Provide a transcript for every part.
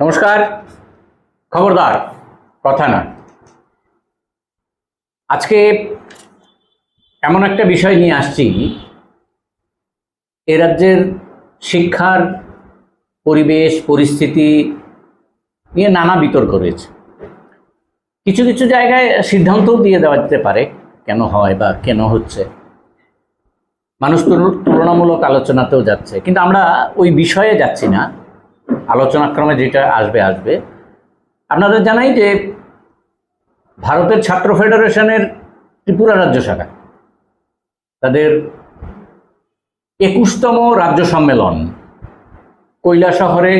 নমস্কার। খবরদার, কথা না। আজকে এমন একটা বিষয় নিয়ে আসছি। এ রাজ্যের শিক্ষার পরিবেশ, পরিস্থিতি নিয়ে নানা বিতর্ক রয়েছে। কিছু কিছু জায়গায় সিদ্ধান্তও দিয়ে দেওয়া যেতে পারে কেন হয় বা কেন হচ্ছে। মানুষ তুল- তুলনামূলক আলোচনাতেও যাচ্ছে। কিন্তু আমরা ওই বিষয়ে যাচ্ছি না। আলোচনাক্রমে যেটা আসবে আসবে। আপনাদের জানাই যে ভারতের ছাত্র ফেডারেশনের ত্রিপুরা রাজ্য শাখা, তাদের একুশতম রাজ্য সম্মেলন কৈলা শহরে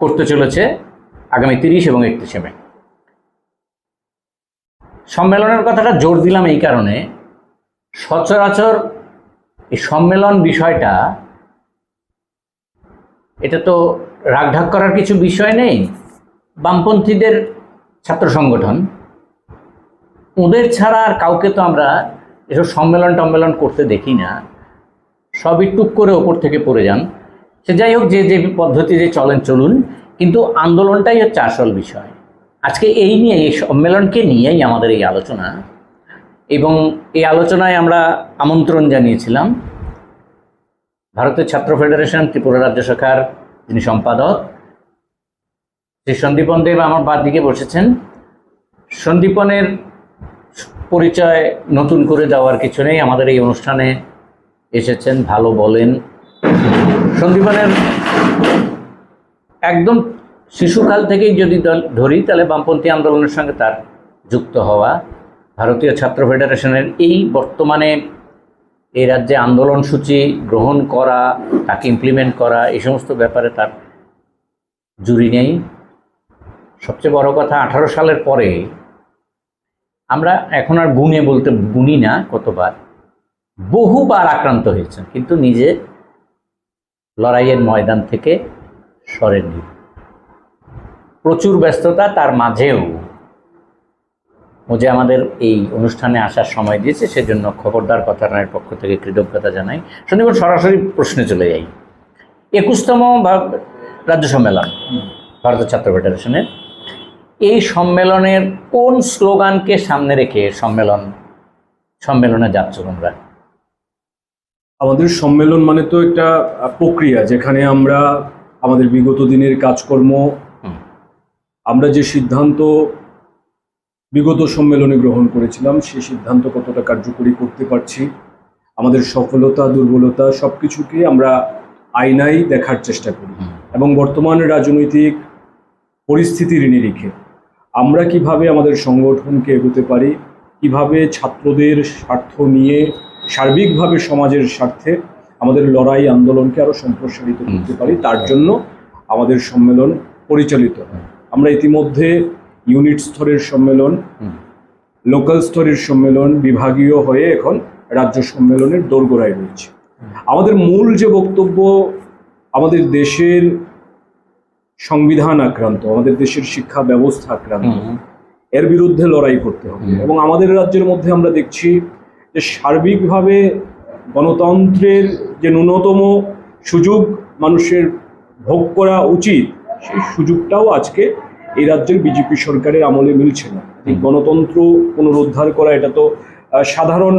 করতে চলেছে আগামী তিরিশ এবং একত্রিশে মে। সম্মেলনের কথাটা জোর দিলাম এই কারণে, সচরাচর এই সম্মেলন বিষয়টা, এটা তো রাগঢাক করার কিছু বিষয় নেই। বামপন্থীদের ছাত্র সংগঠন। ওদের ছাড়া আর কাউকে তো আমরা এসব সম্মেলন টম্মেলন করতে দেখি না। সবই টুক করে ওপর থেকে পড়ে যান। সে যাই হোক, যে যে পদ্ধতিতে চলেন, চলুন। কিন্তু আন্দোলনটাই হচ্ছে আসল বিষয়। আজকে এই নিয়ে, এই সম্মেলনকে নিয়েই আমাদের এই আলোচনা। এবং এই আলোচনায় আমরা আমন্ত্রণ জানিয়েছিলাম। ভারতের ছাত্র ফেডারেশন, ত্রিপুরা রাজ্য শাখার যিনি সম্পাদক। শ্রী সন্দীপন দেব আমার বাদ দিকে বসেছেন, সন্দীপনের পরিচয় নতুন করে দেওয়ার কিছু নেই। আমাদের এই অনুষ্ঠানে এসেছেন, ভালো বলেন। সন্দীপনের একদম শিশুকাল থেকেই যদি ধরি, তাহলে বামপন্থী আন্দোলনের সঙ্গে তার যুক্ত হওয়া, ভারতীয় ছাত্র ফেডারেশনের এই বর্তমানে এই রাজ্যে আন্দোলন সূচি গ্রহণ করা, তাকে ইমপ্লিমেন্ট করা, এই সমস্ত ব্যাপারে তার জুরি নেই। সবচেয়ে বড় কথা, আঠারো সালের পরে আমরা এখন আর গুণে বলতে, গুনি না, কতবার, বহুবার আক্রান্ত হয়েছেন, কিন্তু নিজে লড়াইয়ের ময়দান থেকে সরেননি। প্রচুর ব্যস্ততা, তার মাঝেও ও যে আমাদের এই অনুষ্ঠানে আসার সময় দিয়েছে সেজন্য খবরদার কথাটার পক্ষ থেকে কৃতজ্ঞতা জানাই। শনিবার সরাসরি প্রশ্নে চলে যাই। একুশতম রাজ্য সম্মেলন ভারতের ছাত্র ফেডারেশনের। এই সম্মেলনের কোন স্লোগানকে সামনে রেখে সম্মেলন সম্মেলনে যাচ্ছ তোমরা? আমাদের সম্মেলন মানে তো একটা প্রক্রিয়া যেখানে আমরা আমাদের বিগত দিনের কাজকর্ম আমরা যে সিদ্ধান্ত বিগত সম্মেলনে গ্রহণ করেছিলাম সেই সিদ্ধান্ত কতটা কার্যকরী করতে পারছি আমাদের সফলতা দুর্বলতা সব কিছুকে আমরা আয়নায় দেখার চেষ্টা করি। এবং বর্তমান রাজনৈতিক পরিস্থিতির নিরিখে আমরা কীভাবে আমাদের সংগঠনকে এগোতে পারি কীভাবে ছাত্রদের স্বার্থ নিয়ে সার্বিকভাবে সমাজের স্বার্থে আমাদের লড়াই আন্দোলনকে আরও সম্প্রসারিত করতে পারি তার জন্য আমাদের সম্মেলন পরিচালিত হয়। আমরা ইতিমধ্যে ইউনিট স্তরের সম্মেলন লোকাল স্তরের সম্মেলন বিভাগীয় হয়ে এখন রাজ্য সম্মেলনের দোরগোড়ায় রয়েছে। আমাদের মূল যে বক্তব্য আমাদের দেশের সংবিধান আক্রান্ত আমাদের দেশের শিক্ষা ব্যবস্থা আক্রান্ত এর বিরুদ্ধে লড়াই করতে হবে। এবং আমাদের রাজ্যের মধ্যে আমরা দেখছি যে সার্বিকভাবে গণতন্ত্রের যে ন্যূনতম সুযোগ মানুষের ভোগ করা উচিত সেই সুযোগটাও আজকে এই রাজ্যের বিজেপি সরকারের আমলে মিলছে না। এই গণতন্ত্র পুনরুদ্ধার করা, এটা তো সাধারণ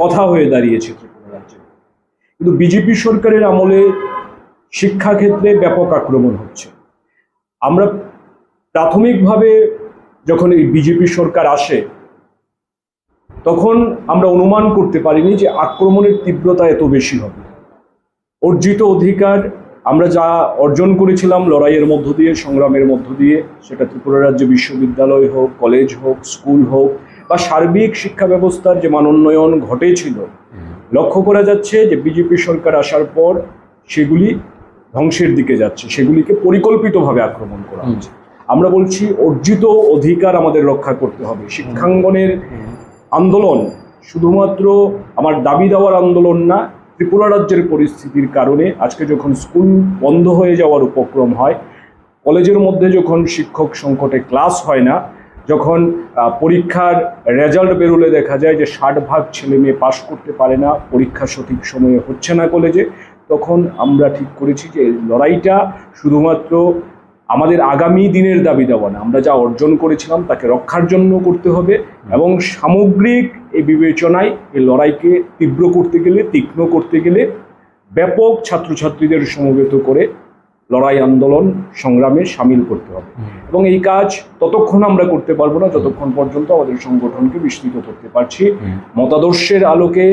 কথা হয়ে দাঁড়িয়েছে ত্রিপুরা রাজ্যে। কিন্তু বিজেপি সরকারের আমলে শিক্ষাক্ষেত্রে ব্যাপক আক্রমণ হচ্ছে। আমরা প্রাথমিকভাবে যখন এই বিজেপি সরকার আসে, তখন আমরা অনুমান করতে পারিনি যে আক্রমণের তীব্রতা এত বেশি হবে। অর্জিত অধিকার আমরা যা অর্জন করেছিলাম লড়াইয়ের মধ্য দিয়ে সংগ্রামের মধ্য দিয়ে সেটা ত্রিপুরা রাজ্য বিশ্ববিদ্যালয় হোক কলেজ হোক স্কুল হোক বা সার্বিক শিক্ষা ব্যবস্থার যে মানোন্নয়ন ঘটেছিল লক্ষ্য করা যাচ্ছে যে বিজেপি সরকার আসার পর সেগুলি ধ্বংসের দিকে যাচ্ছে সেগুলিকে পরিকল্পিতভাবে আক্রমণ করা হচ্ছে। আমরা বলছি অর্জিত অধিকার আমাদের রক্ষা করতে হবে। শিক্ষাঙ্গনের আন্দোলন শুধুমাত্র আমার দাবি দেওয়ার আন্দোলন না ত্রিপুরা রাজ্যের পরিস্থিতির কারণে আজকে যখন স্কুল বন্ধ হয়ে যাওয়ার উপক্রম হয়, কলেজের মধ্যে যখন শিক্ষক সংকটে ক্লাস হয় না, যখন পরীক্ষার রেজাল্ট বেরোলে দেখা যায় যে ষাট ভাগ ছেলে মেয়ে পাশ করতে পারে না, পরীক্ষা সঠিক সময়ে হচ্ছে না কলেজে, তখন আমরা ঠিক করেছি যে লড়াইটা শুধুমাত্র আমাদের আগামী দিনের দাবি দেওয়া না। আমরা যা অর্জন করেছিলাম তাকে রক্ষার জন্য করতে হবে এবং সামগ্রিক এই বিবেচনায় এই লড়াইকে তীব্র করতে গেলে তীক্ষ্ণ করতে গেলে ব্যাপক ছাত্রছাত্রীদের সমবেত করে লড়াই আন্দোলন সংগ্রামে সামিল করতে হবে। এবং এই কাজ ততক্ষণ আমরা করতে পারব না যতক্ষণ পর্যন্ত আমাদের সংগঠনকে বিস্তৃত করতে পারছি। মতাদর্শের আলোকে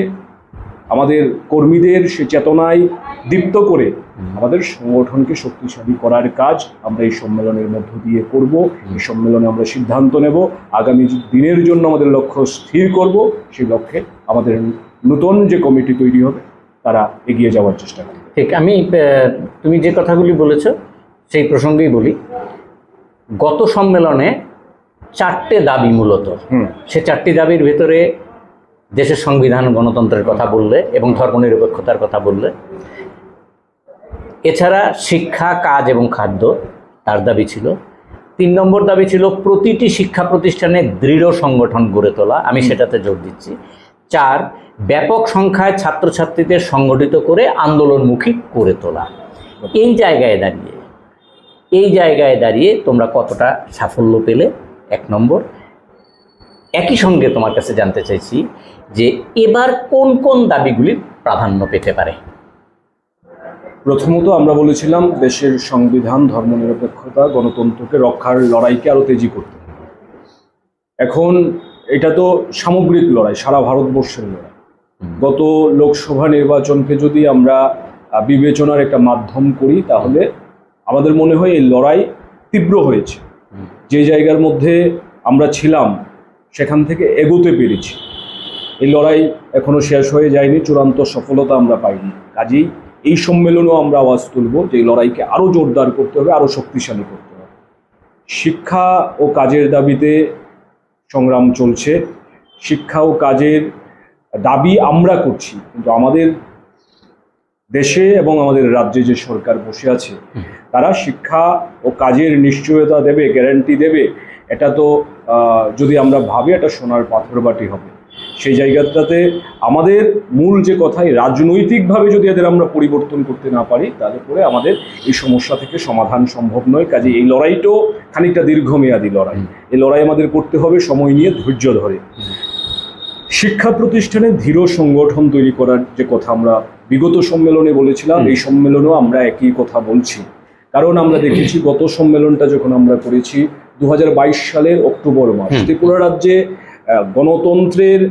আমাদের কর্মীদের সে চেতনায় দীপ্ত করে আমাদের সংগঠনকে শক্তিশালী করার কাজ আমরা এই সম্মেলনের মধ্য দিয়ে করব। এই সম্মেলনে আমরা সিদ্ধান্ত নেব। আগামী দিনের জন্য আমাদের লক্ষ্য স্থির করব। সেই লক্ষ্যে আমাদের নতুন যে কমিটি তৈরি হবে তারা এগিয়ে যাওয়ার চেষ্টা করবে। ঠিক আমি তুমি যে কথাগুলি বলেছ সেই প্রসঙ্গেই বলি। গত সম্মেলনে চারটে দাবি মূলত। হুম। সে চারটি দাবির ভেতরে দেশের সংবিধান গণতন্ত্রের কথা বললে এবং ধর্মনিরপেক্ষতার কথা বললে। এছাড়া শিক্ষা কাজ এবং খাদ্য তার দাবি ছিল। তিন নম্বর দাবি ছিল প্রতিটি শিক্ষা প্রতিষ্ঠানে দৃঢ় সংগঠন গড়ে তোলা। আমি সেটাতে জোর দিচ্ছি। চার ব্যাপক সংখ্যায় ছাত্রছাত্রীদের সংগঠিত করে আন্দোলনমুখী করে তোলা। এই জায়গায় দাঁড়িয়ে এই জায়গায় দাঁড়িয়ে তোমরা কতটা সাফল্য পেলে? এক নম্বর। একই সঙ্গে তোমার কাছে জানতে চাইছি যে এবার কোন কোন দাবিগুলি প্রাধান্য পেতে পারে? প্রথমত আমরা বলেছিলাম দেশের সংবিধান ধর্মনিরপেক্ষতা গণতন্ত্রকে রক্ষার লড়াইকে আরও তেজি করতে হবে। এখন এটা তো সামগ্রিক লড়াই সারা ভারতবর্ষের লড়াই। গত লোকসভা নির্বাচনকে যদি আমরা বিবেচনার একটা মাধ্যম করি তাহলে আমাদের মনে হয় এই লড়াই তীব্র হয়েছে। যে জায়গার মধ্যে আমরা ছিলাম সেখান থেকে এগোতে পেরেছি। এই লড়াই এখনও শেষ হয়ে যায়নি চূড়ান্ত সফলতা আমরা পাইনি। কাজেই এই সম্মেলনেও আমরা আওয়াজ তুলব যে লড়াইকে আরও জোরদার করতে হবে আরও শক্তিশালী করতে হবে। শিক্ষা ও কাজের দাবিতে সংগ্রাম চলছে। শিক্ষা ও কাজের দাবি আমরা করছি কিন্তু আমাদের দেশে এবং আমাদের রাজ্যে যে সরকার বসে আছে তারা শিক্ষা ও কাজের নিশ্চয়তা দেবে গ্যারান্টি দেবে এটা তো যদি আমরা ভাবি এটা সোনার পাথর বাটি হবে সেই জায়গাটাতে আমাদের মূল যে কথাই রাজনৈতিকভাবে যদি এদের আমরা পরিবর্তন করতে না পারি তাহলে পরে আমাদের এই সমস্যা থেকে সমাধান সম্ভব নয়। কাজে এই লড়াইটাও খানিকটা দীর্ঘমেয়াদী লড়াই। এই লড়াই আমাদের করতে হবে সময় নিয়ে ধৈর্য ধরে। শিক্ষা প্রতিষ্ঠানে ধীর সংগঠন তৈরি করার যে কথা আমরা বিগত সম্মেলনে বলেছিলাম এই সম্মেলনেও আমরা একই কথা বলছি। কারণ আমরা দেখেছি গত সম্মেলনটা যখন আমরা করেছি দু বাইশ সালের অক্টোবর মাস। ত্রিপুরা রাজ্যে গণতন্ত্রের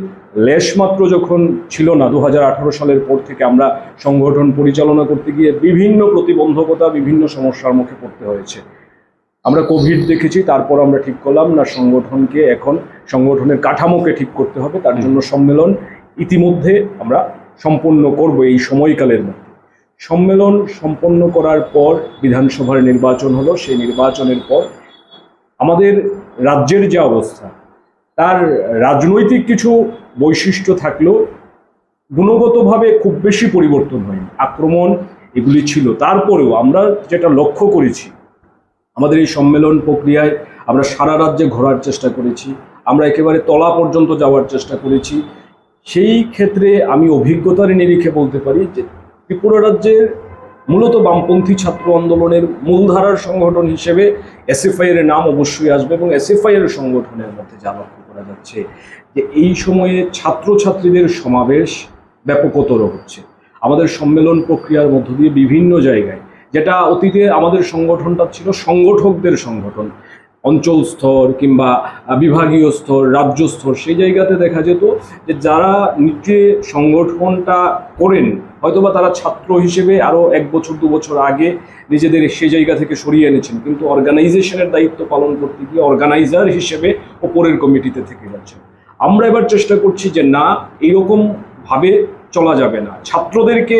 লেশমাত্র যখন ছিল না দু হাজার আঠারো সালের পর থেকে আমরা সংগঠন পরিচালনা করতে গিয়ে বিভিন্ন প্রতিবন্ধকতা বিভিন্ন সমস্যার মুখে পড়তে হয়েছে। আমরা কোভিড দেখেছি তারপর আমরা ঠিক করলাম না সংগঠনকে এখন সংগঠনের কাঠামোকে ঠিক করতে হবে তার জন্য সম্মেলন ইতিমধ্যে আমরা সম্পন্ন করব এই সময়কালের মধ্যে। সম্মেলন সম্পন্ন করার পর বিধানসভার নির্বাচন হলো সেই নির্বাচনের পর আমাদের রাজ্যের যে অবস্থা, তার রাজনৈতিক কিছু বৈশিষ্ট্য থাকলেও গুণগতভাবে খুব বেশি পরিবর্তন হয়নি। আক্রমণ এগুলি ছিল। তারপরেও আমরা যেটা লক্ষ্য করেছি, আমাদের এই সম্মেলন প্রক্রিয়ায় আমরা সারা রাজ্যে ঘোরার চেষ্টা করেছি, আমরা একেবারে তলা পর্যন্ত যাওয়ার চেষ্টা করেছি। সেই ক্ষেত্রে আমি অভিজ্ঞতার নিরিখে বলতে পারি যে ত্রিপুরা রাজ্যের মূলত বামপন্থী ছাত্র আন্দোলনের মূলধারার সংগঠন হিসেবে এসএফআই এর নাম অবশ্যই আসবে এবং এসএফআই এর সংগঠনের মধ্যে যা লক্ষ্য করা যাচ্ছে যে এই সময়ে ছাত্রছাত্রীদের সমাবেশ ব্যাপকতর হচ্ছে। আমাদের সম্মেলন প্রক্রিয়ার মধ্য দিয়ে বিভিন্ন জায়গায়, যেটা অতীতে আমাদের সংগঠনটা ছিল সংগঠকদের সংগঠন, অঞ্চল স্তর কিংবা বিভাগীয় স্তর, রাজ্য স্তর, সেই জায়গাতে দেখা যেত যে যারা নিচে সংগঠনটা করেন হয়তোবা তারা ছাত্র হিসেবে আরও এক বছর দু বছর আগে নিজেদের সেই জায়গা থেকে সরিয়ে এনেছেন। কিন্তু অর্গানাইজেশনের দায়িত্ব পালন করতে গিয়ে অর্গানাইজার হিসেবে ওপরের কমিটিতে থেকে যাচ্ছেন। আমরা এবার চেষ্টা করছি যে না এইরকম ভাবে চলা যাবে না। ছাত্রদেরকে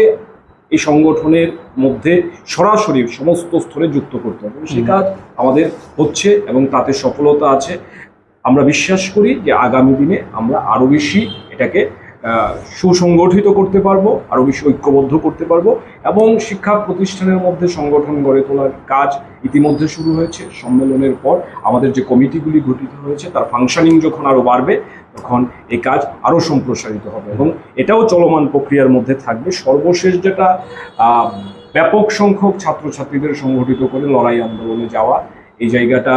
এই সংগঠনের মধ্যে সরাসরি সমস্ত স্তরে যুক্ত করতে হবে। সেই কাজ আমাদের হচ্ছে এবং তাতে সফলতা আছে। আমরা বিশ্বাস করি যে আগামী দিনে আমরা আরও বেশি এটাকে সুসংগঠিত করতে পারব আরও বেশি ঐক্যবদ্ধ করতে পারব, এবং শিক্ষা প্রতিষ্ঠানের মধ্যে সংগঠন গড়ে তোলার কাজ ইতিমধ্যে শুরু হয়েছে। সম্মেলনের পর আমাদের যে কমিটিগুলি গঠিত হয়েছে, তার ফাংশনিং যখন আরও বাড়বে, তখন এই কাজ আরও সম্প্রসারিত হবে। এবং এটাও চলমান প্রক্রিয়ার মধ্যে থাকবে। সর্বশেষ যেটা ব্যাপক সংখ্যক ছাত্রছাত্রীদের সংগঠিত করে লড়াই আন্দোলনে যাওয়া, এই জায়গাটা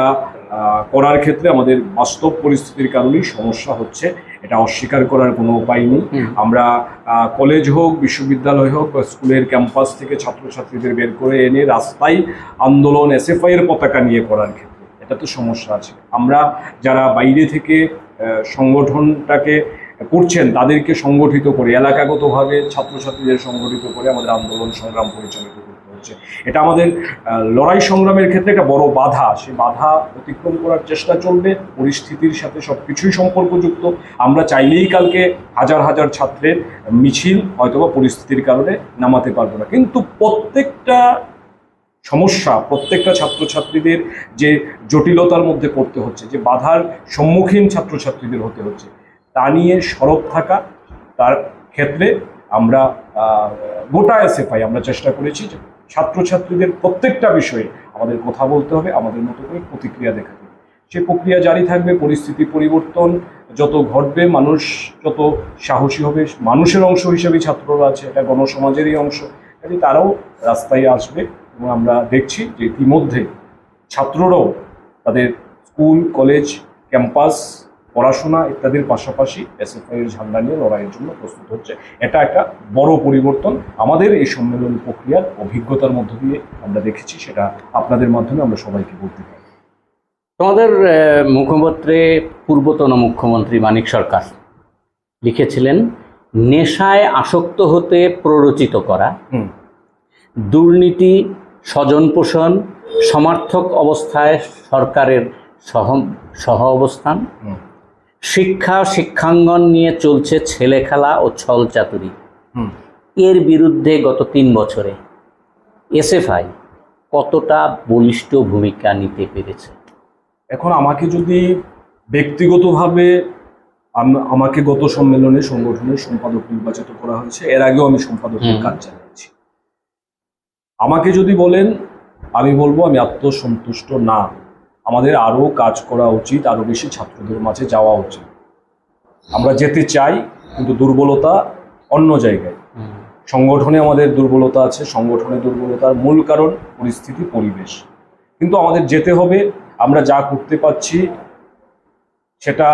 করার ক্ষেত্রে আমাদের বাস্তব পরিস্থিতির কারণেই সমস্যা হচ্ছে। এটা অস্বীকার করার কোনো উপায় নেই। আমরা কলেজ হোক বিশ্ববিদ্যালয় হোক বা স্কুলের ক্যাম্পাস থেকে ছাত্রছাত্রীদের বের করে এনে রাস্তায় আন্দোলন এসএফআই এর পতাকা নিয়ে করার ক্ষেত্রে এটা তো সমস্যা আছে। আমরা যারা বাইরে থেকে সংগঠনটাকে করছেন তাদেরকে সংগঠিত করে এলাকাগতভাবে ছাত্রছাত্রীদের সংগঠিত করে আমাদের আন্দোলন সংগ্রাম পরিচালিত করতে হচ্ছে। এটা আমাদের লড়াই সংগ্রামের ক্ষেত্রে একটা বড় বাধা। সে বাধা অতিক্রম করার চেষ্টা চলবে, পরিস্থিতির সাথে সব কিছুই সম্পর্কযুক্ত। আমরা চাইলেই কালকে হাজার হাজার ছাত্রের মিছিল হয়তোবা পরিস্থিতির কারণে নামাতে পারব না। কিন্তু প্রত্যেকটা সমস্যা, প্রত্যেকটা ছাত্রছাত্রীদের যে জটিলতার মধ্যে পড়তে হচ্ছে, যে বাধার সম্মুখীন ছাত্রছাত্রীদের হতে হচ্ছে, তা নিয়ে সরব থাকা, তার ক্ষেত্রে আমরা গোটা এসএফআই আমরা চেষ্টা করেছি ছাত্রছাত্রীদের প্রত্যেকটা বিষয়ে আমাদের কথা বলতে হবে, আমাদের মতো করে প্রতিক্রিয়া দেখাতে হবে। সে প্রক্রিয়া জারি থাকবে, পরিস্থিতি পরিবর্তন, যত ঘটবে, মানুষ যত সাহসী হবে, মানুষের অংশ হিসেবে ছাত্ররা আছে, এটা গণসমাজেরই অংশ, কাজে তারাও রাস্তায় আসবে এবং আমরা দেখছি যে ইতিমধ্যে ছাত্ররাও তাদের স্কুল, কলেজ, ক্যাম্পাস পড়াশোনা ইত্যাদির পাশাপাশি এসএফআই এর ঝান্ডা নিয়ে লড়াইয়ের জন্য প্রস্তুত হচ্ছে। এটা একটা বড় পরিবর্তন। আমাদের এই সম্মেলন প্রক্রিয়ার অভিজ্ঞতার মধ্য দিয়ে আমরা দেখেছি সেটা আপনাদের মাধ্যমে আমরা সবাইকে বলতে পারি। তোমাদের মুখপত্রে পূর্বতন মুখ্যমন্ত্রী মানিক সরকার লিখেছিলেন নেশায় আসক্ত হতে প্ররোচিত করা দুর্নীতি স্বজন পোষণ সমার্থক অবস্থায় সরকারের সহ সহ অবস্থান শিক্ষা শিক্ষাঙ্গন নিয়ে চলছে ছেলে খেলা ও ছল চাতুরি। এর বিরুদ্ধে গত তিন বছরে এসএফআই কতটা বলিষ্ঠ ভূমিকা নিতে পেরেছে? এখন আমাকে যদি ব্যক্তিগতভাবে আম- আমাকে গত সম্মেলনে সংগঠনের সম্পাদক নির্বাচিত করা হয়েছে এর আগেও আমি সম্পাদকের কাজ চালিয়েছি। আমাকে যদি বলেন আমি বলব আমি আত্মসন্তুষ্ট না। আমাদের আরও কাজ করা উচিত আরও বেশি ছাত্রদের মাঝে যাওয়া উচিত। আমরা যেতে চাই, কিন্তু দুর্বলতা অন্য জায়গায়। সংগঠনে আমাদের দুর্বলতা আছে সংগঠনের দুর্বলতার মূল কারণ পরিস্থিতি, পরিবেশ। কিন্তু আমাদের যেতে হবে, আমরা যা করতে পারছি, সেটা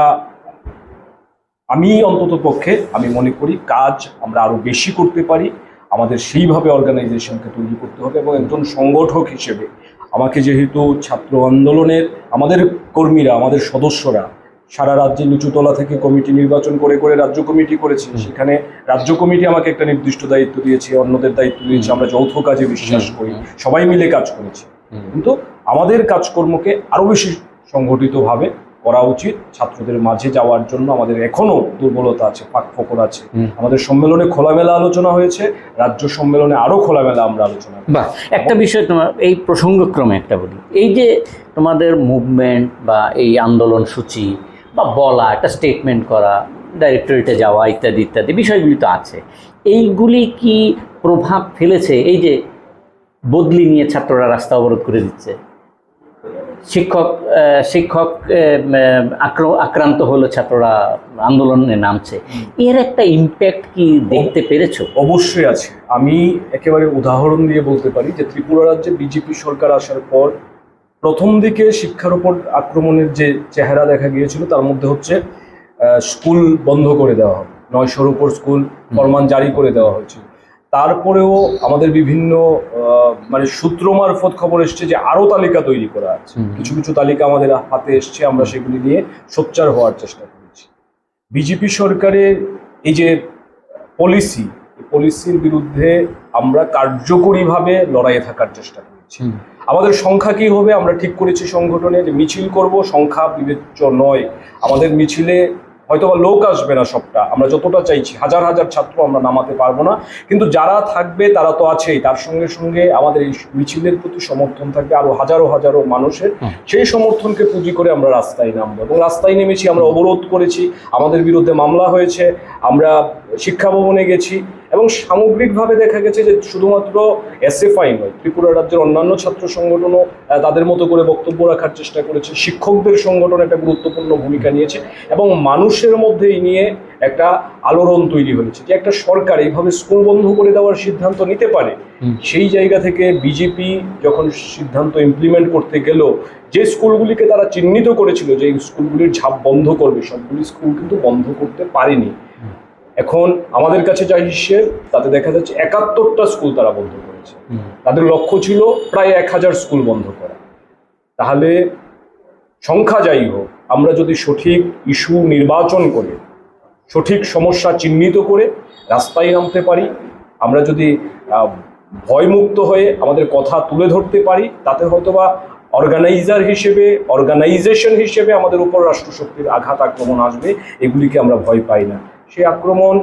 আমি অন্তত পক্ষে, আমি মনে করি কাজ আমরা আরও বেশি করতে পারি। আমাদের সেইভাবে অর্গানাইজেশনকে তৈরি করতে হবে এবং একজন সংগঠক হিসেবে আমাকে যেহেতু ছাত্র আন্দোলনের আমাদের কর্মীরা আমাদের সদস্যরা সারা রাজ্যে নিচুতলা থেকে কমিটি নির্বাচন করে করে রাজ্য কমিটি করেছে সেখানে রাজ্য কমিটি আমাকে একটা নির্দিষ্ট দায়িত্ব দিয়েছে অন্যদের দায়িত্ব দিয়েছে আমরা যৌথ কাজে বিশ্বাস করি সবাই মিলে কাজ করেছি। কিন্তু আমাদের কাজকর্মকে আরও বেশি সংগঠিতভাবে করা উচিত। ছাত্রদের মাঝে যাওয়ার জন্য আমাদের এখনও দুর্বলতা আছে ফাঁক ফোকর আছে। আমাদের সম্মেলনে খোলামেলা আলোচনা হয়েছে রাজ্য সম্মেলনে আরও খোলামেলা আমরা আলোচনা বা একটা বিষয় তোমার এই প্রসঙ্গক্রমে একটা বলি। এই যে তোমাদের মুভমেন্ট বা এই আন্দোলন সূচি বা বলা একটা স্টেটমেন্ট করা ডাইরেক্টরেটে যাওয়া ইত্যাদি ইত্যাদি বিষয়গুলি তো আছে। এইগুলি কি প্রভাব ফেলেছে? এই যে বদলি নিয়ে ছাত্ররা রাস্তা অবরোধ করে দিচ্ছে। শিক্ষক শিক্ষক আক্রান্ত হলো ছাত্ররা আন্দোলনে নামছে। এর একটা ইম্প্যাক্ট কি দেখতে পেরেছ? অবশ্যই আছে। আমি একেবারে উদাহরণ দিয়ে বলতে পারি যে ত্রিপুরা রাজ্যে বিজেপি সরকার আসার পর প্রথম দিকে শিক্ষার উপর আক্রমণের যে চেহারা দেখা গিয়েছিল তার মধ্যে হচ্ছে স্কুল বন্ধ করে দেওয়া হবে নয়শোর উপর স্কুল ফরমান জারি করে দেওয়া হয়েছিল। তারপরেও আমাদের বিভিন্ন মানে সূত্র মারফত খবর এসছে যে আরও তালিকা তৈরি করা আছে। কিছু কিছু তালিকা আমাদের হাতে এসছে আমরা সেগুলি নিয়ে সোচ্চার হওয়ার চেষ্টা করেছি। বিজেপি সরকারের এই যে পলিসি পলিসির বিরুদ্ধে আমরা কার্যকরীভাবে লড়াইয়ে থাকার চেষ্টা করেছি। আমাদের সংখ্যা কি হবে আমরা ঠিক করেছি সংগঠনে যে মিছিল করব সংখ্যা বিবেচ্য নয়। আমাদের মিছিলে হয়তোবা লোক আসবে না সবটা। আমরা যতটা চাইছি হাজার হাজার ছাত্র আমরা নামাতে পারব না। কিন্তু যারা থাকবে তারা তো আছেই। তার সঙ্গে সঙ্গে আমাদের এই মিছিলের প্রতি সমর্থন থাকবে আরও হাজারো হাজারো মানুষের। সেই সমর্থনকে পুঁজি করে আমরা রাস্তায় নামবো এবং রাস্তায় নেমেছি আমরা অবরোধ করেছি। আমাদের বিরুদ্ধে মামলা হয়েছে। আমরা শিক্ষা ভবনে গেছি। এবং সামগ্রিকভাবে দেখা গেছে যে শুধুমাত্র এসএফআই নয় ত্রিপুরা রাজ্যের অন্যান্য ছাত্র সংগঠনও তাদের মতো করে বক্তব্য রাখার চেষ্টা করেছে। শিক্ষকদের সংগঠন একটা গুরুত্বপূর্ণ ভূমিকা নিয়েছে এবং মানুষের মধ্যে এই নিয়ে একটা আলোড়ন তৈরি হয়েছে যে একটা সরকার এইভাবে স্কুল বন্ধ করে দেওয়ার সিদ্ধান্ত নিতে পারে। সেই জায়গা থেকে বিজেপি যখন সিদ্ধান্ত ইমপ্লিমেন্ট করতে গেল যে স্কুলগুলিকে তারা চিহ্নিত করেছিল যে এই স্কুলগুলির ঝাপ বন্ধ করবে সবগুলি স্কুল কিন্তু বন্ধ করতে পারেনি। এখন আমাদের কাছে যা হিসেব তাতে দেখা যাচ্ছে একাত্তরটা স্কুল তারা বন্ধ করেছে। তাদের লক্ষ্য ছিল প্রায় এক হাজার স্কুল বন্ধ করা। তাহলে সংখ্যা যাই হোক আমরা যদি সঠিক ইস্যু নির্বাচন করে সঠিক সমস্যা চিহ্নিত করে রাস্তায় নামতে পারি আমরা যদি ভয়মুক্ত হয়ে আমাদের কথা তুলে ধরতে পারি তাতে হয়তোবা অর্গানাইজার হিসেবে অর্গানাইজেশন হিসেবে আমাদের উপর রাষ্ট্রশক্তির আঘাত আক্রমণ আসবে এগুলিকে আমরা ভয় পাই না। সেই আক্রমণ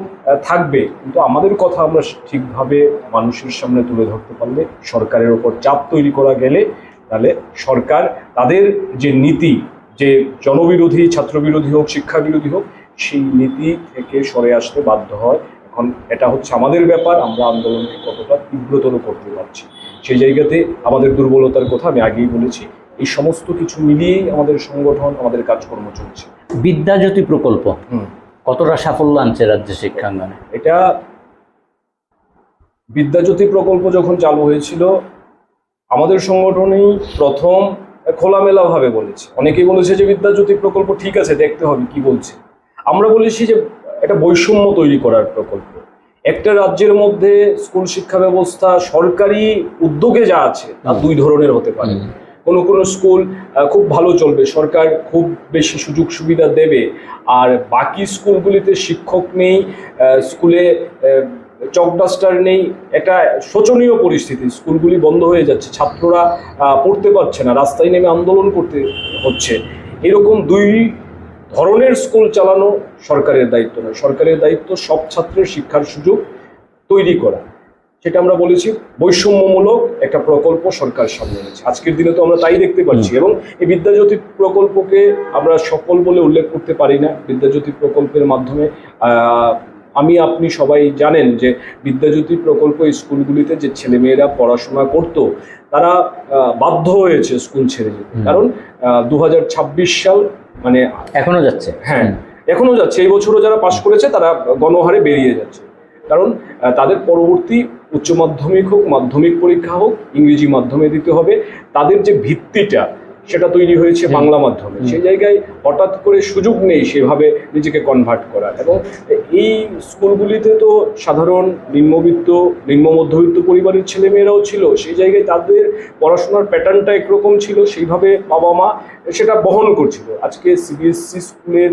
থাকবে। কিন্তু আমাদের কথা আমরা ঠিকভাবে মানুষের সামনে তুলে ধরতে পারলে সরকারের ওপর চাপ তৈরি করা গেলে তাহলে সরকার তাদের যে নীতি যে জনবিরোধী ছাত্রবিরোধী হোক শিক্ষা বিরোধী হোক সেই নীতি থেকে সরে আসতে বাধ্য হয়। এখন এটা হচ্ছে আমাদের ব্যাপার আমরা আন্দোলনকে কতটা তীব্রতর করতে পারছি। সেই জায়গাতে আমাদের দুর্বলতার কথা আমি আগেই বলেছি। এই সমস্ত কিছু মিলিয়েই আমাদের সংগঠন আমাদের কাজকর্ম চলছে। বিদ্যাজ্যোতি প্রকল্প। হুম। কতটা সাফল্য আনছে রাজ্য শিক্ষাঙ্গনে? এটা বিদ্যাজ্যোতি প্রকল্প যখন চালু হয়েছিল আমাদের সংগঠনেই প্রথম খোলামেলাভাবে বলেছে। অনেকেই বলেছে যে বিদ্যাজ্যোতি প্রকল্প ঠিক আছে দেখতে হবে কি বলছে? আমরা বলেছি যে একটা বৈষম্য তৈরি করার প্রকল্প। একটা রাজ্যের মধ্যে স্কুল শিক্ষা ব্যবস্থা সরকারি উদ্যোগে যা আছে তা দুই ধরনের হতে পারে। কোনো কোনো স্কুল খুব ভালো চলবে। সরকার খুব বেশি সুযোগ সুবিধা দেবে। আর বাকি স্কুলগুলিতে শিক্ষক নেই স্কুলে চকডাস্টার নেই। এটা শোচনীয় পরিস্থিতি। স্কুলগুলি বন্ধ হয়ে যাচ্ছে। ছাত্ররা পড়তে পারছে না। রাস্তায় নেমে আন্দোলন করতে হচ্ছে। এরকম দুই ধরনের স্কুল চালানো সরকারের দায়িত্ব নয়। সরকারের দায়িত্ব সব ছাত্রের শিক্ষার সুযোগ তৈরি করা। সেটা আমরা বলেছি বৈষম্যমূলক একটা প্রকল্প সরকার সামনে এনেছে। আজকের দিনে তো আমরা তাই দেখতে পাচ্ছি এবং এই বিদ্যাজ্যোতি প্রকল্পকে আমরা সফল বলে উল্লেখ করতে পারি না। বিদ্যাজ্যোতি প্রকল্পের মাধ্যমে আমি আপনি সবাই জানেন যে বিদ্যাজ্যোতি প্রকল্প স্কুলগুলিতে যে ছেলেমেয়েরা পড়াশোনা করত তারা বাধ্য হয়েছে স্কুল ছেড়ে যেতে। কারণ দু হাজার ছাব্বিশ সাল মানে এখনও যাচ্ছে। হ্যাঁ এখনও যাচ্ছে। এই বছরও যারা পাশ করেছে তারা গণহারে বেরিয়ে যাচ্ছে। কারণ তাদের পরবর্তী উচ্চ মাধ্যমিক হোক মাধ্যমিক পরীক্ষা হোক ইংরেজি মাধ্যমে দিতে হবে। তাদের যে ভিত্তিটা সেটা তৈরি হয়েছে বাংলা মাধ্যমে। সেই জায়গায় হঠাৎ করে সুযোগ নেই সেভাবে নিজেকে কনভার্ট করার। এবং এই স্কুলগুলিতে তো সাধারণ নিম্নবিত্ত নিম্ন মধ্যবিত্ত পরিবারের ছেলেমেয়েরাও ছিল। সেই জায়গায় তাদের পড়াশোনার প্যাটার্নটা একরকম ছিল সেইভাবে বাবা মা সেটা বহন করছিল। আজকে সিবিএসসি স্কুলের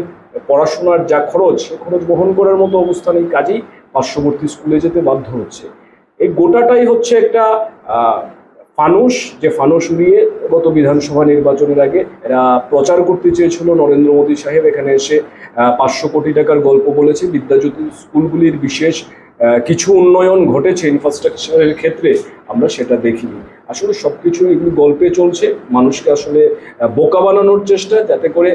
পড়াশোনার যা খরচ সে খরচ বহন করার মতো অবস্থা নেই কাজেই পার্শ্ববর্তী স্কুলে যেতে বাধ্য হচ্ছে। এই গোটাটাই হচ্ছে একটা ফানুস যে ফানুস উড়িয়ে গত বিধানসভা নির্বাচনের আগে এরা প্রচার করতে চেয়েছিল। নরেন্দ্র মোদী সাহেব এখানে এসে পাঁচশো কোটি টাকার গল্প বলেছে। বিদ্যাজ্যোতি স্কুলগুলির বিশেষ কিছু উন্নয়ন ঘটেছে ইনফ্রাস্ট্রাকচারের ক্ষেত্রে, আমরা সেটা দেখিনি। আসলে সবকিছু এগুলো গল্পে চলছে। মানুষকে আসলে বোকা বানানোর চেষ্টা, যাতে করে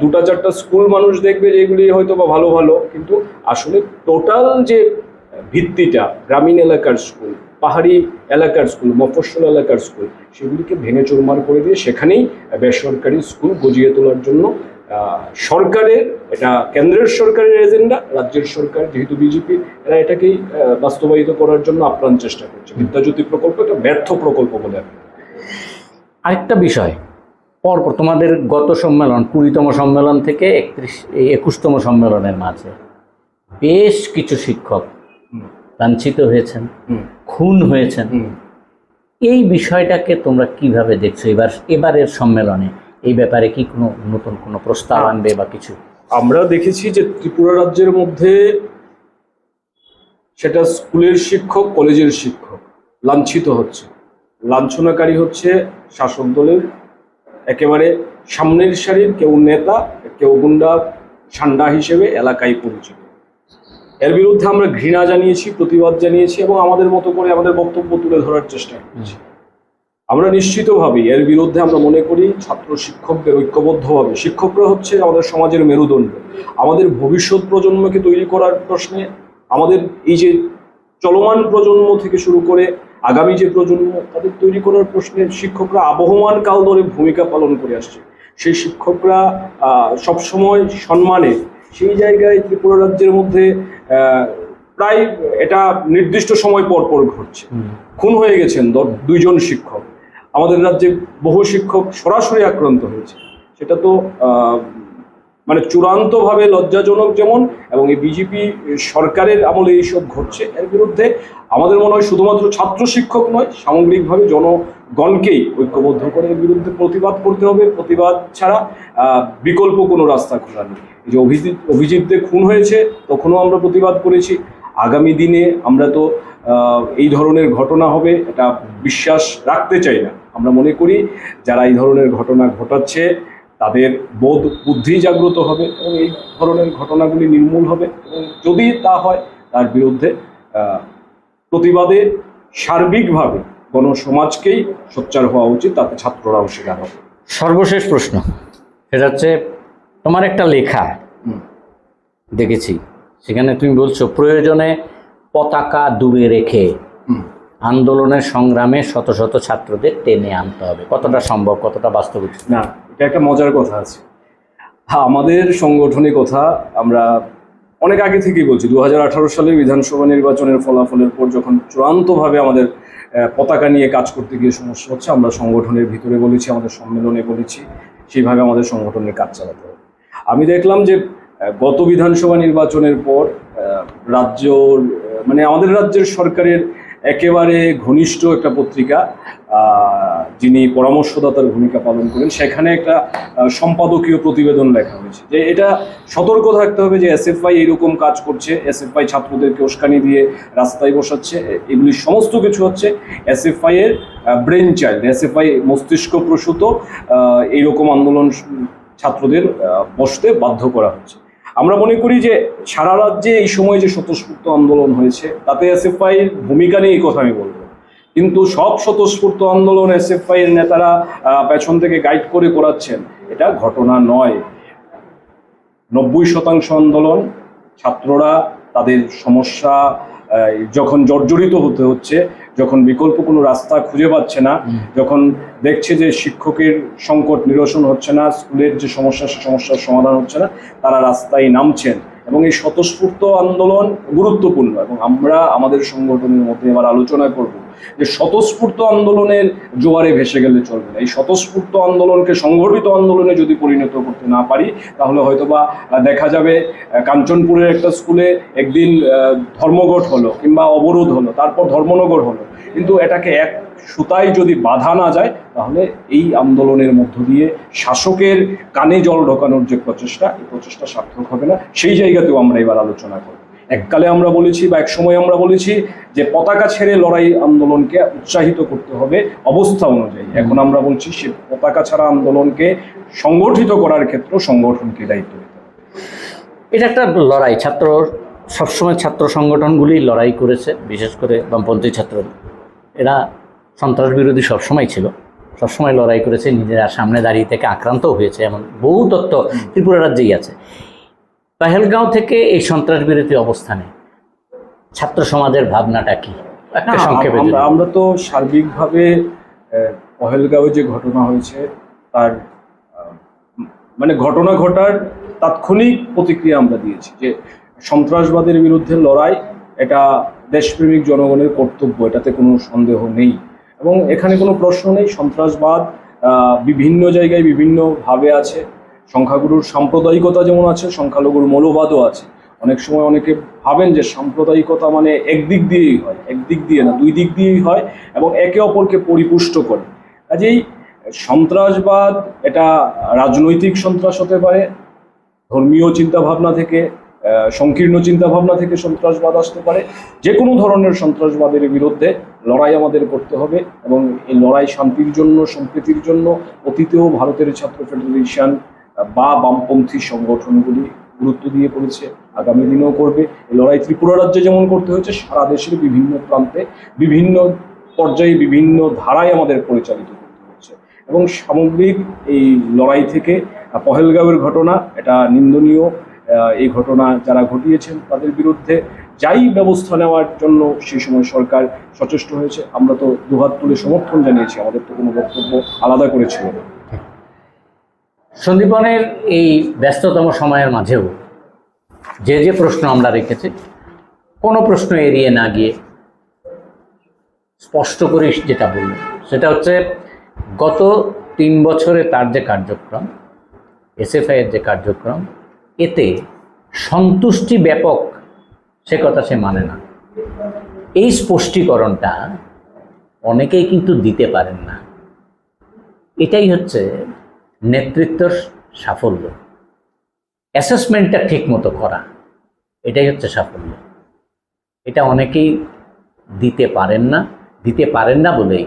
দুটা চারটা স্কুল মানুষ দেখবে যে এগুলি হয়তো বা ভালো ভালো, কিন্তু আসলে টোটাল যে ভিত্তিটা গ্রামীণ এলাকার স্কুল পাহাড়ি এলাকার স্কুল মফস্বল এলাকার স্কুল সেগুলিকে ভেঙে চুরমার করে দিয়ে সেখানেই বেসরকারি স্কুল গজিয়ে তোলার জন্য সরকারের এটা কেন্দ্রের সরকারের এজেন্ডা রাজ্যের সরকার যেহেতু বিজেপি এরা এটাকেই বাস্তবায়িত করার জন্য আপ্রাণ চেষ্টা করছে বিদ্যাজ্যোতি প্রকল্প একটা ব্যর্থ প্রকল্প বলে আরেকটা বিষয় পরপর তোমাদের গত সম্মেলন কুড়িতম সম্মেলন থেকে একত্রিশ একুশতম সম্মেলনের মাঝে বেশ কিছু শিক্ষক। লাঞ্ছিত হয়েছেন খুন হয়েছেন। এই বিষয়টাকে তোমরা কীভাবে দেখছ? এবার এবারের সম্মেলনে এই ব্যাপারে কি কোনো নতুন কোনো প্রস্তাব। আনবে বা কিছু? আমরা দেখেছি যে ত্রিপুরা রাজ্যের মধ্যে সেটা স্কুলের শিক্ষক কলেজের শিক্ষক লাঞ্ছিত হচ্ছে। লাঞ্ছনাকারী হচ্ছে শাসক দলের একেবারে সামনের সারির কেউ নেতা কেউ গুন্ডা সান্ডা হিসেবে এলাকায় পরিচিত। এর বিরুদ্ধে আমরা ঘৃণা জানিয়েছি, প্রতিবাদ জানিয়েছি এবং আমাদের মতো করে আমাদের বক্তব্য তুলে ধরার চেষ্টা করেছি। আমরা নিশ্চিতভাবেই এর বিরুদ্ধে আমরা মনে করি ছাত্র শিক্ষকদের ঐক্যবদ্ধভাবে। শিক্ষকরা হচ্ছে আমাদের সমাজের মেরুদণ্ড। আমাদের ভবিষ্যৎ প্রজন্মকে তৈরি করার প্রশ্নে, আমাদের এই যে চলমান প্রজন্ম থেকে শুরু করে আগামী যে প্রজন্ম, তাদের তৈরি করার প্রশ্নে শিক্ষকরা আবহমান কাল ধরে ভূমিকা পালন করে আসছে। সেই শিক্ষকরা সবসময় সম্মানে সেই জায়গায় ত্রিপুরা রাজ্যের মধ্যে প্রায় এটা নির্দিষ্ট সময় পর পর ঘটছে। খুন হয়ে গেছেন দুইজন শিক্ষক। আমাদের রাজ্যে বহু শিক্ষক সরাসরি আক্রান্ত হয়েছে। সেটা তো মানে চূড়ান্তভাবে লজ্জাজনক যেমন এবং এই বিজেপি সরকারের আমলে এইসব ঘটছে। এর বিরুদ্ধে আমাদের মনে হয় শুধুমাত্র ছাত্র শিক্ষক নয় সামগ্রিকভাবে জনগণকেই ঐক্যবদ্ধ করে এর বিরুদ্ধে প্রতিবাদ করতে হবে। প্রতিবাদ ছাড়া বিকল্প কোনো রাস্তা খোলা নেই। যে অভিজিৎ অভিজিৎদের খুন হয়েছে, তখনও আমরা প্রতিবাদ করেছি। আগামী দিনে আমরা তো এই ধরনের ঘটনা হবে, এটা বিশ্বাস রাখতে চাই না। আমরা মনে করি, যারা এই ধরনের ঘটনা ঘটাচ্ছে, তাদের বোধ বুদ্ধি জাগ্রত হবে এবং এই ধরনের ঘটনাগুলি নির্মূল হবে। এবং যদি তা হয়, তার বিরুদ্ধে প্রতিবাদে সার্বিকভাবে গণসমাজকেই সোচ্চার হওয়া উচিত তাতে ছাত্ররাও শিকার হবে। সর্বশেষ প্রশ্ন। সেটা হচ্ছে তোমার একটা লেখা দেখেছি। সেখানে তুমি বলছো প্রয়োজনে পতাকা দূরে রেখে আন্দোলনের সংগ্রামে শত শত ছাত্রদের টেনে আনতে হবে। কতটা সম্ভব কতটা বাস্তব না এটা একটা মজার কথা আছে। হ্যাঁ আমাদের সংগঠনের কথা আমরা অনেক আগে থেকেই বলছি দু হাজার আঠারো সালের বিধানসভা নির্বাচনের ফলাফলের পর যখন চূড়ান্তভাবে আমাদের পতাকা নিয়ে কাজ করতে গিয়ে সমস্যা হচ্ছে। আমরা সংগঠনের ভিতরে বলেছি, আমাদের সম্মেলনে বলেছি, সেইভাবে আমাদের সংগঠনের কাজ চালাতে হবে। আমি দেখলাম যে গত বিধানসভা নির্বাচনের পর রাজ্য মানে আমাদের রাজ্যের সরকারের একেবারে ঘনিষ্ঠ একটা পত্রিকা যিনি পরামর্শদাতার ভূমিকা পালন করেন, সেখানে একটা সম্পাদকীয় প্রতিবেদন লেখা হয়েছে। যে এটা সতর্ক থাকতে হবে যে এসএফআই এরকম কাজ করছে, এসএফআই ছাত্রদেরকে উস্কানি দিয়ে রাস্তায় বসাচ্ছে এগুলি সমস্ত কিছু হচ্ছে এসএফআই এর ব্রেন চাইল্ড এসএফআই মস্তিষ্ক প্রসূত এইরকম আন্দোলন ছাত্রদের বসতে বাধ্য করা হচ্ছে। আমরা মনে করি যে সারা রাজ্যে এই সময় যে স্বতঃস্ফূর্ত আন্দোলন হয়েছে, তাতে এসএফআই এর ভূমিকা নিয়ে এই কথা আমি বলব। কিন্তু সব স্বতঃস্ফূর্ত আন্দোলন এসএফআই এর নেতারা পেছন থেকে গাইড করে করাচ্ছেন, এটা ঘটনা নয়। নব্বই শতাংশ আন্দোলন, ছাত্ররা তাদের সমস্যা যখন জর্জরিত হতে হচ্ছে যখন বিকল্প কোনো রাস্তা খুঁজে পাচ্ছে না যখন দেখছে যে শিক্ষকের সংকট নিরসন হচ্ছে না স্কুলের যে সমস্যা সে সমস্যার সমাধান হচ্ছে না তারা রাস্তায় নামছেন। এবং এই স্বতঃস্ফূর্ত আন্দোলন গুরুত্বপূর্ণ এবং আমরা আমাদের সংগঠনের মধ্যে এবার আলোচনা করব যে স্বতঃস্ফূর্ত আন্দোলনের জোয়ারে ভেসে গেলে চলবে না। এই স্বতঃস্ফূর্ত আন্দোলনকে সংগঠিত আন্দোলনে যদি পরিণত করতে না পারি, তাহলে হয়তোবা দেখা যাবে কাঞ্চনপুরের একটা স্কুলে একদিন ধর্মঘট হলো কিংবা অবরোধ হলো, তারপর ধর্মনগর হলো। কিন্তু এটাকে এক সুতায় যদি বাধা না যায়, তাহলে এই আন্দোলনের মধ্য দিয়ে শাসকের কানে জল ঢোকানোর যে প্রচেষ্টা, এই প্রচেষ্টা সার্থক হবে না। সেই জায়গাতেও আমরা এবার আলোচনা করব। এককালে আমরা বলেছি বা এক সময় আমরা বলেছি যে পতাকা ছেড়ে লড়াই আন্দোলনকে উৎসাহিত করতে হবে অবস্থা অনুযায়ী। এখন আমরা বলছি সে পতাকা ছাড়া আন্দোলনকে সংগঠিত করার ক্ষেত্রে সংগঠনকে দায়িত্ব দিতে এটা একটা লড়াই। ছাত্র, সবসময় ছাত্র সংগঠনগুলি লড়াই করেছে, বিশেষ করে বামপন্থী ছাত্র এরা সন্ত্রাস বিরোধী সবসময় ছিল। সবসময় লড়াই করেছে নিজেরা সামনে দাঁড়িয়ে থেকে আক্রান্ত হয়েছে এমন বহু তত্ত্ব ত্রিপুরা রাজ্যেই আছে। পেহেলগাঁও থেকে এই সন্ত্রাস বিরোধী অবস্থানে ছাত্র সমাজের ভাবনাটা কি? একটা সংক্ষেপে আমরা তো সার্বিকভাবে আহ, পহেলগাঁওয়ে যে ঘটনা হয়েছে তার মানে ঘটনা ঘটার তাৎক্ষণিক প্রতিক্রিয়া আমরা দিয়েছি যে সন্ত্রাসবাদের বিরুদ্ধে লড়াই এটা দেশপ্রেমিক জনগণের কর্তব্য, এটাতে কোনো সন্দেহ নেই। এবং এখানে কোনো প্রশ্ন নেই, সন্ত্রাসবাদ বিভিন্ন জায়গায় বিভিন্নভাবে আছে। সংখ্যাগুরুর সাম্প্রদায়িকতা যেমন আছে, সংখ্যালঘুর মৌলবাদও আছে। অনেক সময় অনেকে ভাবেন যে সাম্প্রদায়িকতা মানে একদিক দিয়েই হয়, একদিক দিয়ে না, দুই দিক দিয়েই হয় এবং একে অপরকে পরিপুষ্ট করে। কাজেই সন্ত্রাসবাদ এটা রাজনৈতিক সন্ত্রাস হতে পারে, ধর্মীয় চিন্তাভাবনা থেকে সংকীর্ণ চিন্তাভাবনা থেকে সন্ত্রাসবাদ আসতে পারে। যে কোনো ধরনের সন্ত্রাসবাদের বিরুদ্ধে লড়াই আমাদের করতে হবে এবং এই লড়াই শান্তির জন্য, সম্প্রীতির জন্য অতীতেও ভারতের ছাত্র ফেডারেশন বা বামপন্থী সংগঠনগুলি গুরুত্ব দিয়ে করেছে, আগামী দিনেও করবে। এই লড়াই ত্রিপুরা রাজ্যে যেমন করতে হয়েছে, সারা দেশের বিভিন্ন প্রান্তে বিভিন্ন পর্যায়ে বিভিন্ন ধারায় আমাদের পরিচালিত করতে হচ্ছে এবং সামগ্রিক এই লড়াই থেকে পহেলগাঁওয়ের ঘটনা, এটা নিন্দনীয়। এই ঘটনা যারা ঘটিয়েছেন তাদের বিরুদ্ধে যাই ব্যবস্থা নেওয়ার জন্য সেই সময় সরকার সচেষ্ট হয়েছে। আমরা তো দুহাত তুলে সমর্থন জানিয়েছি, আমাদের তো কোনো বক্তব্য আলাদা করেছিল না। সন্দীপনের এই ব্যস্ততম সময়ের মাঝেও যে যে প্রশ্ন আমরা রেখেছি, কোনো প্রশ্ন এড়িয়ে না গিয়ে স্পষ্ট করে যেটা বললেন, সেটা হচ্ছে গত তিন বছরে তার যে কার্যক্রম, এসএফআই এর যে কার্যক্রম এতে সন্তুষ্টি ব্যাপক, সে কথা সে মানে না। এই স্পষ্টীকরণটা অনেকেই কিন্তু দিতে পারেন না। এটাই হচ্ছে নেতৃত্বর সাফল্য। অ্যাসেসমেন্টটা ঠিক মতো করা, এটাই হচ্ছে সাফল্য। এটা অনেকেই দিতে পারেন না, দিতে পারেন না বলেই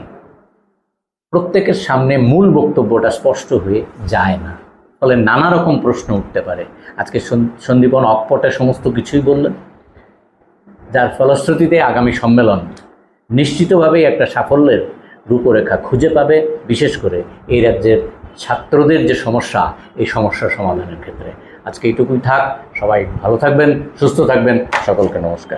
প্রত্যেকের সামনে মূল বক্তব্যটা স্পষ্ট হয়ে যায় না। ফলে নানা রকম প্রশ্ন উঠতে পারে। আজকে সন- সন্দীপন অকপটে সমস্ত কিছুই বললেন। যার ফলশ্রুতিতে আগামী সম্মেলন নিশ্চিতভাবেই একটা সাফল্যের রূপরেখা খুঁজে পাবে, বিশেষ করে এই রাজ্যের ছাত্রদের যে সমস্যা, এই সমস্যার সমাধানের ক্ষেত্রে। আজকে এইটুকুই থাক, সবাই ভালো থাকবেন, সুস্থ থাকবেন, সকলকে নমস্কার।